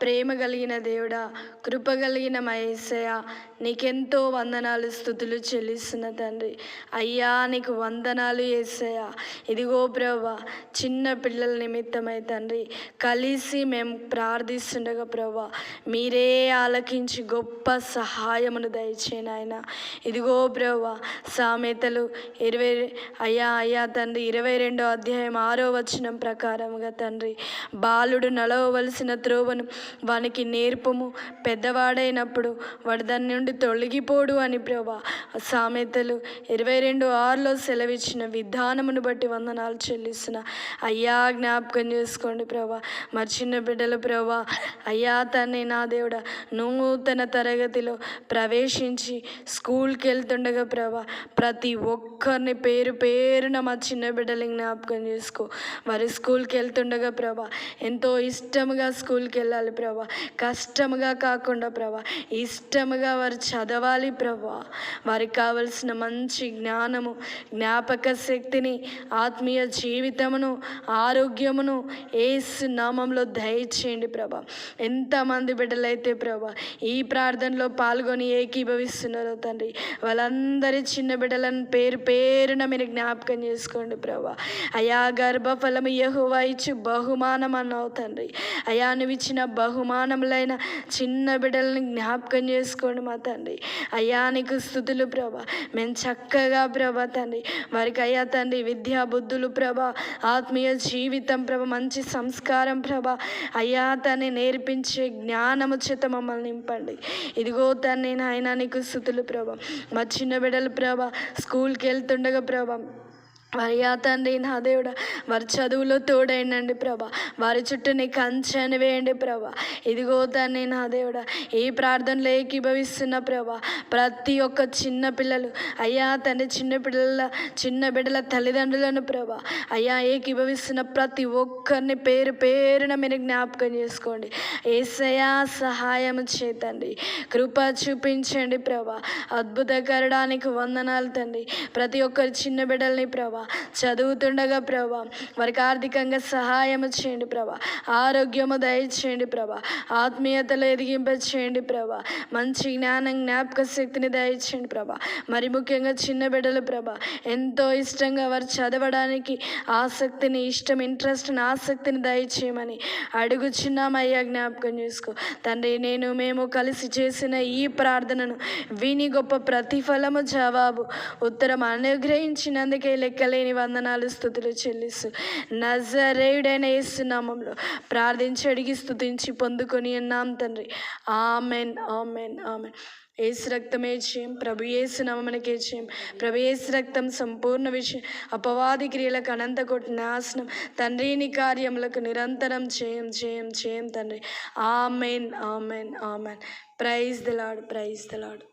ప్రేమ కలిగిన దేవుడా కృప కలిగిన మహేశయ నీకెంతో వందనాలు స్థుతులు చెల్లిస్తున్న తండ్రి. అయ్యా నీకు వందనాలు ఏసయ్య ఇదిగో ప్రభా చిన్న పిల్లల నిమిత్తమై తండ్రి కలిసి మేము ప్రార్థిస్తుండగా ప్రభా మీరే ఆలకించి గొప్ప సహాయమును దయచేయను ఆయన ఇదిగో ప్రభా సామెతలు ఇరవై అయ్యా అయ్యా తండ్రి ఇరవై రెండో అధ్యాయం ఆరో వచనం ప్రకారముగా తండ్రి బాలుడు నడవవలసిన త్రోవను వానికి నేర్పము. పెద్దవాడైనప్పుడు వాడు దాని నుండి తొలగిపోడు అని ప్రభా. సామెతలు ఇరవై రెండు ఆరులో సెలవిచ్చిన విధానమును బట్టి వందనాలు చెల్లిస్తున్న. అయ్యా జ్ఞాపకం చేసుకోండి ప్రభా. మరి చిన్న బిడ్డలు ప్రభా అయ్యా తన్ని నా దేవుడ నూతన తరగతిలో ప్రవేశించి స్కూల్కి వెళ్తుండగా ప్రభా ప్రతి ఒక్కరిని పేరు పేరున మా చిన్న బిడ్డలు జ్ఞాపకం చేసుకో. వారి స్కూల్కి వెళ్తుండగా ప్రభా ఎంతో ఇష్టముగా స్కూల్కి వెళ్ళాలి ప్రభా. కష్టముగా కాకుండా ప్రభా ఇష్టముగా వారు చదవాలి ప్రభా. వారికి కావలసిన మంచి జ్ఞానము జ్ఞాపక శక్తిని ఆత్మీయ జీవితమును ఆరోగ్యమును ఏసు నామంలో దయచేయండి ప్రభా. ఎంతమంది బిడ్డలైతే ప్రభా ఈ ప్రార్థనలో పాల్గొని ఏకీభవిస్తున్నారో తండ్రి వాళ్ళందరి చిన్న బిడ్డలను పేరు పేరున మీరు జ్ఞాపకం చేసుకోండి ప్రభా. అయా గర్భఫలము యహోవా ఇచ్చి బహుమానం అన్నావు తండ్రి. అయా నువ్వు ఇచ్చిన బహుమానములైన చిన్న బిడ్డలను జ్ఞాపకం చేసుకోండి మా తండ్రి. అయ్యా నీకు స్థుతులు ప్రభ. మేము చక్కగా ప్రభ తండ్రి. వారికి అయ్యా తండ్రి విద్యా బుద్ధులు ప్రభ. ఆత్మీయ జీవితం ప్రభ మంచి సంస్కారం ప్రభ. అయ్యా తన్ని నేర్పించే జ్ఞానము చేత మమ్మల్ని నింపండి. ఇదిగో తన్ని నాయన నీకు స్థుతులు ప్రభ. మా చిన్న బిడ్డలు ప్రభ స్కూల్కి వెళ్తుండగా ప్రభ అయ్యా తండ్రి నా దేవుడ వారి చదువులో తోడైనండి ప్రభా వారి చుట్టూ నీ కంచెని వేయండి ప్రభా ఇదిగో తండ్రి నా దేవుడ ఈ ప్రార్థనలో ఏకీభవిస్తున్న ప్రభా ప్రతి ఒక్క చిన్న పిల్లలు అయ్యా తండ్రి చిన్న పిల్లల చిన్న బిడ్డల తల్లిదండ్రులను ప్రభా అయ్యా ఏకీభవిస్తున్న ప్రతి ఒక్కరిని పేరు పేరున మీరు జ్ఞాపకం చేసుకోండి ఏసయా సహాయం చేతండి కృప చూపించండి ప్రభా అద్భుతకరడానికి వందనాలు తండ్రి ప్రతి ఒక్కరి చిన్న బిడ్డల్ని ప్రభా చదువుతుండగా ప్రభా. వారికి ఆర్థికంగా సహాయం చేయండి ప్రభా. ఆరోగ్యము దయచేయండి ప్రభా. ఆత్మీయతలో ఎదిగింప చేయండి ప్రభా. మంచి జ్ఞానం జ్ఞాపక శక్తిని దయచేయండి ప్రభా. మరి ముఖ్యంగా చిన్న బిడ్డలు ప్రభా. ఎంతో ఇష్టంగా వారు చదవడానికి ఆసక్తిని ఇష్టం ఇంట్రెస్ట్ని ఆసక్తిని దయచేయమని అడుగుచున్నామయ్యా జ్ఞాపకం చేసుకో. తండ్రి నేను మేము కలిసి చేసిన ఈ ప్రార్థనను విని గొప్ప ప్రతిఫలము జవాబు ఉత్తరం అనుగ్రహించినందుకే లెక్క లెక్కలేని వందనాలు స్థుతులు చెల్లిస్తూ. నజరేయుడైన యేసునామంలో ప్రార్థించి అడిగి స్థుతించి పొందుకొని అన్నాం తండ్రి. Amen amen amen. ఏసు రక్తమే చేయం. ప్రభు ఏసు నమనకే చేయం. ప్రభు ఏసు రక్తం సంపూర్ణ విషయం. అపవాది క్రియలకు అనంత కొట్టి నాశనం. తండ్రిని కార్యములకు నిరంతరం చేయం చేయం చేయం తండ్రి. Amen amen amen. Praise the Lord praise the Lord